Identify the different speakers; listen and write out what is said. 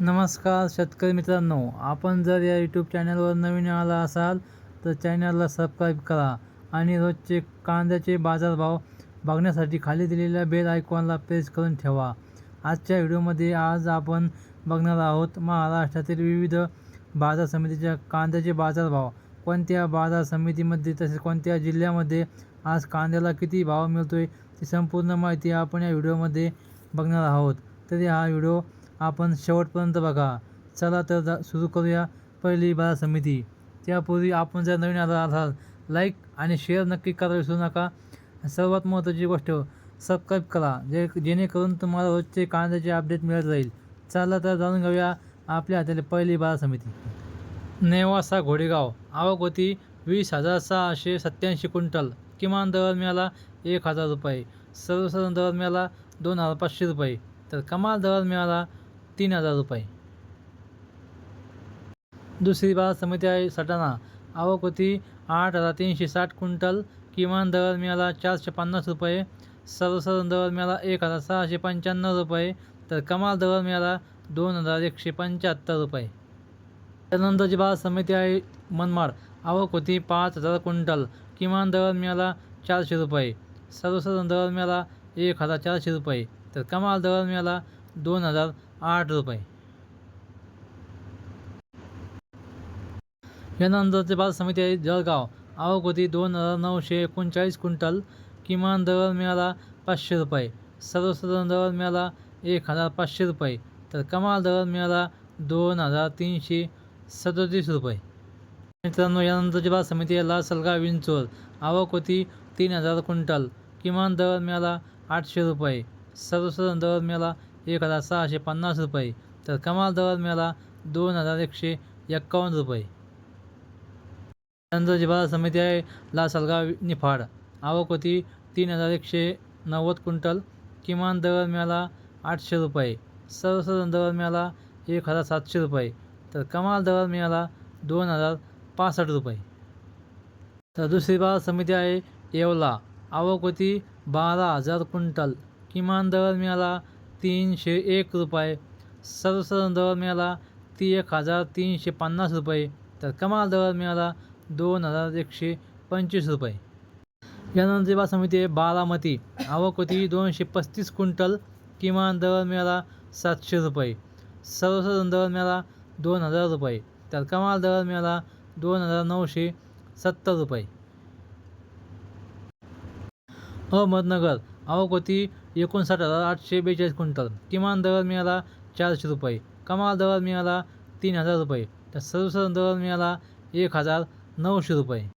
Speaker 1: नमस्कार शेतकरी मित्रांनो आपण जर या यूट्यूब चॅनलवर नवीन आला असाल तर चॅनलला सबस्क्राईब करा आणि रोजचे कांद्याचे बाजारभाव बघण्यासाठी खाली दिलेल्या बेल आयकॉनला प्रेस करून ठेवा. आजच्या व्हिडिओमध्ये आज आपण बघणार आहोत महाराष्ट्रातील विविध बाजार समितीच्या कांद्याचे बाजारभाव. कोणत्या बाजार समितीमध्ये तसेच कोणत्या जिल्ह्यामध्ये आज कांद्याला किती भाव मिळतो आहे ती संपूर्ण माहिती आपण या व्हिडिओमध्ये बघणार आहोत. तरी हा व्हिडिओ आपण शेवटपर्यंत बघा. चला तर सुरू करूया पहिली बाजार समिती. त्यापूर्वी आपण जर नवीन आला असाल लाईक आणि शेअर नक्की करायला विसरू नका. सर्वात महत्त्वाची गोष्ट सबस्क्राईब करा. जे जेणेकरून तुम्हाला रोजचे कांद्याचे अपडेट मिळत राहील. चला तर जाणून घेऊया आपल्या हातातील पहिली बाजार समिती. नेवासा घोडेगाव. आवक होती वीस हजार सहाशे सत्याऐंशी क्विंटल. किमान दर मिळाला एक हजार रुपये. सर्वसाधारण दर मिळाला दोन हजार पाचशे रुपये. तर कमाल दर मिळाला तीन हजार रुपये. दुसरी बाजार समिती आहे सटाणा. आवक होती आठ हजार तीनशे साठ क्विंटल. किमान दर मिळाला चारशे पन्नास रुपये. सर्वसाधारण दर मिळाला एक हजार सहाशे पंच्याण्णव रुपये. तर कमाल दर मिळाला दोन हजार एकशे पंच्याहत्तर रुपये. त्यानंतरची बाजार समिती आहे मनमाड. आवक होती पाच हजार क्विंटल. किमान दर मिळाला चारशे रुपये. सर्वसाधारण दर मिळाला एक हजार चारशे रुपये. तर कमाल दर मिळाला दोन हजार आठ रुपये. यानंतरचे बाजार समिती आहे जळगाव. आवक होती दोन हजार नऊशे एकोणचाळीस क्विंटल. किमान दर मिळाला पाचशे रुपये. सर्वसाधारण दर मिळाला एक हजार पाचशे रुपये. तर कमाल दर मिळाला दोन हजार तीनशे सदतीस रुपये. मित्रांनो यानंतरची बाजार समिती आहे लासलगाव विंचोर. आवक होती तीन हजार क्विंटल. किमान दर मिळाला आठशे रुपये. सर्वसाधारण दर मिळाला एक हजार सहाशे पन्नास रुपये. तर कमाल दर मिळाला दोन हजार एकशे एक्कावन्न रुपये. त्यानंतरची बाजार समिती आहे लासलगाव निफाड. आवक होती तीन हजार एकशे नव्वद क्विंटल. किमान दर मिळाला आठशे रुपये. सर्वसाधारण दर मिळाला एक हजार सातशे रुपये. तर कमाल दर मिळाला दोन हजार पासष्ट रुपये. तर दुसरी बाजार समिती आहे येवला. आवक होती बारा हजार क्विंटल. किमान दर मिळाला तीनशे एक रुपये. सर्वसाधारण दर मिळाला ती एक हजार तीनशे पन्नास रुपये. तर कमाल दर मिळाला दोन हजार एकशे पंचवीस रुपये. यानंतर बाजार समिती आहे बारामती आवक होती दोनशे पस्तीस क्विंटल किमान दर मिळाला सातशे रुपये. सर्वसाधारण दर मिळाला दोन हजार रुपये. तर कमाल दर मिळाला दोन हजार नऊशे सत्तर रुपये. अहमदनगर आवक होती एकोणसाठ हजार आठशे बेचाळीस क्विंटल. किमान दर मिळाला चारशे रुपये. कमाल दर मिळाला तीन हजार रुपये. तर सर्वसाधारण दर मिळाला एक हजार नऊशे रुपये.